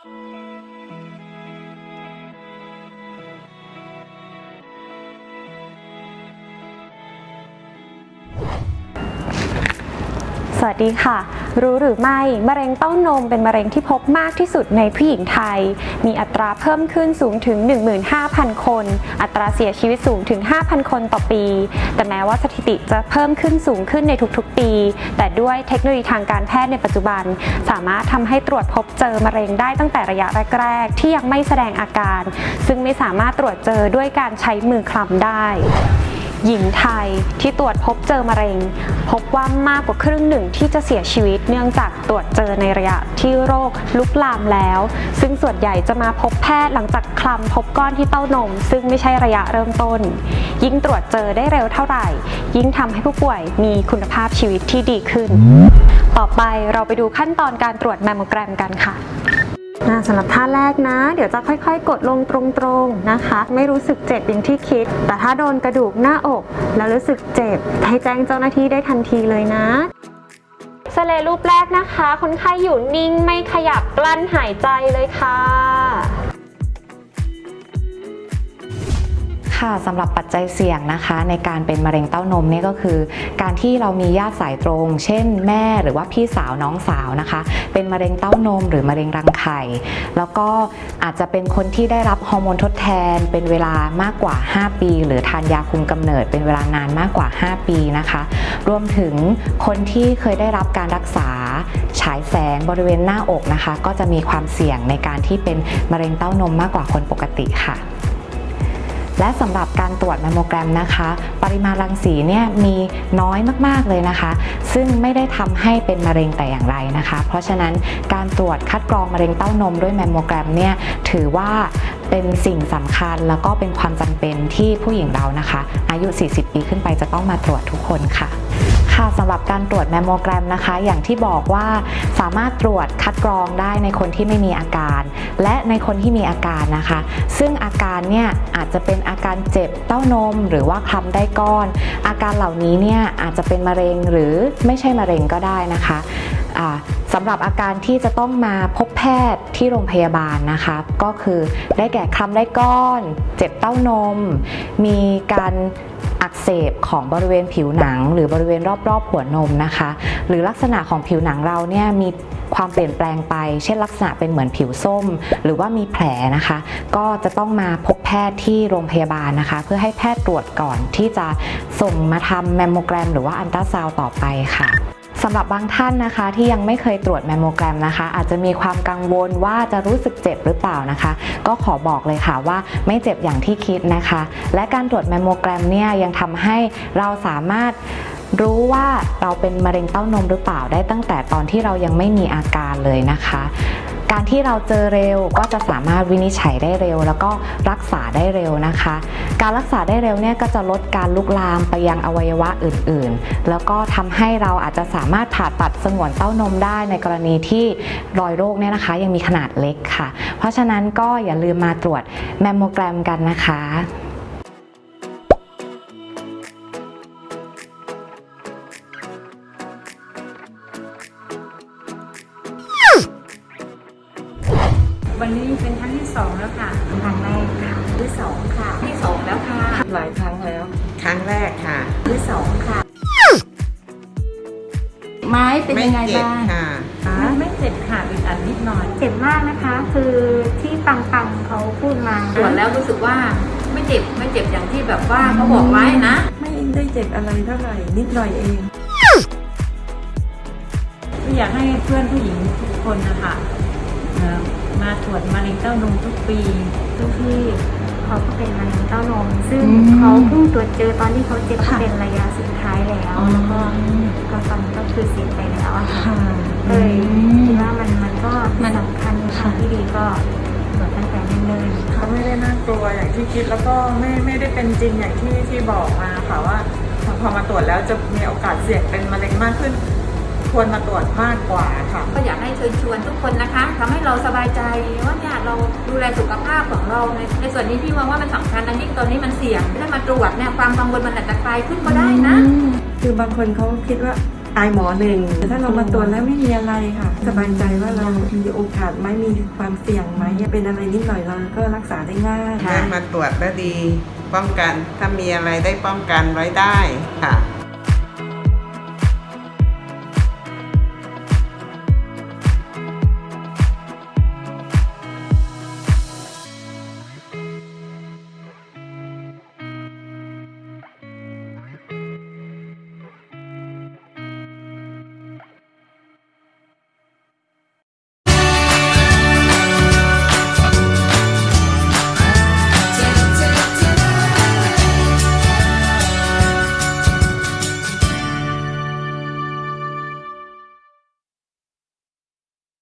สวัสดีค่ะ รู้หรือไม่มะเร็งเต้านมเป็นมะเร็งที่พบมากที่สุดในผู้หญิงไทย มีอัตราเพิ่มขึ้นสูงถึง 15,000 คน อัตราเสียชีวิตสูงถึง 5,000 คนต่อปี แต่แม้ว่าสถิติจะเพิ่มขึ้นสูงขึ้นในทุกๆปี แต่ด้วยเทคโนโลยีทางการแพทย์ในปัจจุบัน สามารถทำให้ตรวจพบเจอมะเร็งได้ตั้งแต่ระยะแรกๆ ที่ยังไม่แสดงอาการ ซึ่งไม่สามารถตรวจเจอด้วยการใช้มือคลำได้ หญิงไทยที่ตรวจพบเจอมะเร็ง พบว่ามากกว่าครึ่งหนึ่งที่จะเสียชีวิตเนื่องจากตรวจเจอในระยะที่โรคลุกลามแล้ว ซึ่งส่วนใหญ่จะมาพบแพทย์หลังจากคลำพบก้อนที่เต้านม ซึ่งไม่ใช่ระยะเริ่มต้น ยิ่งตรวจเจอได้เร็วเท่าไหร่ ยิ่งทำให้ผู้ป่วยมีคุณภาพชีวิตที่ดีขึ้น ต่อไปเราไปดูขั้นตอนการตรวจแมมโมแกรมกันค่ะ สำหรับท่าแรกนะ เดี๋ยวจะค่อยๆ กดลงตรงๆนะคะ ไม่รู้สึกเจ็บอย่างที่คิด แต่ถ้าโดนกระดูกหน้าอก แล้วรู้สึกเจ็บ ให้แจ้งเจ้าหน้าที่ได้ทันทีเลยนะสเลรูปแรกนะคะ คนไข้อยู่นิ่งไม่ขยับกลั้นหายใจเลยค่ะ ค่ะสำหรับปัจจัยเสี่ยงนะคะ ในการเป็นมะเร็งเต้านมเนี่ยก็คือ การที่เรามีญาติสายตรง เช่น แม่หรือว่าพี่สาวน้องสาวนะคะ เป็นมะเร็งเต้านม หรือมะเร็งรังไข่ แล้วก็อาจจะเป็นคนที่ได้รับฮอร์โมนทดแทน เป็นเวลามากกว่า 5 ปี หรือทานยาคุมกำเนิดเป็นเวลานานมากกว่า 5 ปีนะคะ รวมถึงคนที่เคยได้รับการรักษาฉายแสงบริเวณหน้าอกนะคะ ก็จะมีความเสี่ยงในการที่เป็นมะเร็งเต้านมมากกว่าคนปกติค่ะ และสำหรับการตรวจแมมโมแกรมนะคะ ปริมาณรังสีเนี่ยมีน้อยมากๆเลยนะคะ ซึ่งไม่ได้ทำให้เป็นมะเร็งแต่อย่างไรนะคะ เพราะฉะนั้นการตรวจคัดกรองมะเร็งเต้านมด้วยแมมโมแกรมเนี่ยถือว่าเป็นสิ่งสำคัญแล้วก็เป็นความจำเป็นที่ผู้หญิงเรานะคะ อายุ 40 ปีขึ้นไปจะต้องมาตรวจทุกคนค่ะ ค่ะสำหรับการตรวจแมมโมแกรมนะคะ อย่างที่บอกว่าสามารถตรวจคัดกรองได้ในคนที่ไม่มีอาการ และในคนที่มีอาการนะคะ ซึ่งอาการเนี่ยอาจจะเป็นอาการเจ็บเต้านม หรือว่าคลำได้ก้อน อาการเหล่านี้เนี่ยอาจจะเป็นมะเร็งหรือไม่ใช่มะเร็งก็ได้นะคะสำหรับอาการที่จะต้องมาพบแพทย์ที่โรงพยาบาลนะคะ ก็คือได้แก่คลำได้ก้อน เจ็บเต้านม มีการ อักเสบของบริเวณผิวหนัง หรือบริเวณรอบๆหัวนมนะคะ หรือลักษณะของผิวหนังเราเนี่ยมีความเปลี่ยนแปลงไป เช่นลักษณะเป็นเหมือนผิวส้ม หรือว่ามีแผลนะคะ ก็จะต้องมาพบแพทย์ที่โรงพยาบาลนะคะ เพื่อให้แพทย์ตรวจก่อนที่จะส่งมาทำแมมโมแกรม หรือว่าอันตราซาวต่อไปค่ะ สำหรับบางท่านนะคะที่ยังไม่เคยตรวจแมมโมแกรมนะคะ อาจจะมีความกังวลว่าจะรู้สึกเจ็บหรือเปล่านะคะ ก็ขอบอกเลยค่ะว่าไม่เจ็บอย่างที่คิดนะคะ และการตรวจแมมโมแกรมเนี่ยยังทำให้เราสามารถรู้ว่าเราเป็นมะเร็งเต้านมหรือเปล่าได้ตั้งแต่ตอนที่เรายังไม่มีอาการเลยนะคะ การที่เราเจอเร็วก็จะสามารถวินิจฉัยได้เร็ว แล้วก็รักษาได้เร็วนะคะ การรักษาได้เร็วเนี่ยก็จะลดการลุกลามไปยังอวัยวะอื่นๆ แล้วก็ทำให้เราอาจจะสามารถผ่าตัดสงวนเต้านมได้ในกรณีที่รอยโรคเนี่ยนะคะยังมีขนาดเล็กค่ะ เพราะฉะนั้นก็อย่าลืมมาตรวจแมมโมแกรมกันนะคะ วันนี้เป็นครั้งที่สองแล้วค่ะครั้งแรกค่ะที่สองค่ะ ที่สองแล้วค่ะ หลายครั้งแล้ว ครั้งแรกค่ะ ที่สองค่ะ ไม้เป็นไม่ยังไงเจ็บบ้าง ค่ะ ไม่ไม่เจ็บค่ะอึดอัดนิดหน่อยเจ็บมากนะคะ คือที่ฟังฟังๆเขาพูดมาตรวจแล้วรู้สึกว่าไม่เจ็บไม่เจ็บอย่างที่แบบว่าเขาบอกไว้นะ ไม่ได้เจ็บอะไรเท่าไหร่นิดหน่อยเองก็อยากให้เพื่อนผู้หญิงทุกคนนะคะเอ่อ มาตรวจมะเร็งเต้านมทุกปีทุกที่เขาก็เป็นมะเร็งเต้านม ซึ่งเขาเพิ่งตรวจเจอตอนที่เขาเจ็บก็เป็นระยะสุดท้ายแล้วแล้วก็ก็ตอนนี้ก็คือเสียไปแล้วอะค่ะเลยคิดว่ามันมันก็สำคัญทางที่ดีก็ตรวจตั้งแต่เนิ่นๆเขาไม่ได้น่ากลัวอย่างที่คิดแล้วก็ไม่ไม่ได้เป็นจริงอย่างที่ที่บอกมาค่ะว่าพอพอมาตรวจแล้วจะมีโอกาสเสี่ยงเป็นมะเร็งมากขึ้น ควรมาตรวจมากกว่าค่ะ ก็อยากให้เชิญชวนทุกคนนะคะทำให้เราสบายใจว่าเนี่ยเราดูแลสุขภาพของเราในในส่วนนี้พี่มองว่ามันสำคัญนะยิ่งตอนนี้มันเสี่ยงถ้ามาตรวจเนี่ยความกังวลมันอาจจะคลายขึ้นก็ได้นะ คือบางคนเขาคิดว่าอายหมอหนึ่งแต่ถ้าเรามาตรวจแล้วไม่มีอะไรค่ะ สบายใจว่าเรามีโอกาสไหมมีความเสี่ยงไหมเป็นอะไรนิดหน่อยเราก็รักษาได้ง่ายได้มาตรวจแล้วดี ป้องกันถ้ามีอะไรได้ป้องกันไว้ได้ค่ะ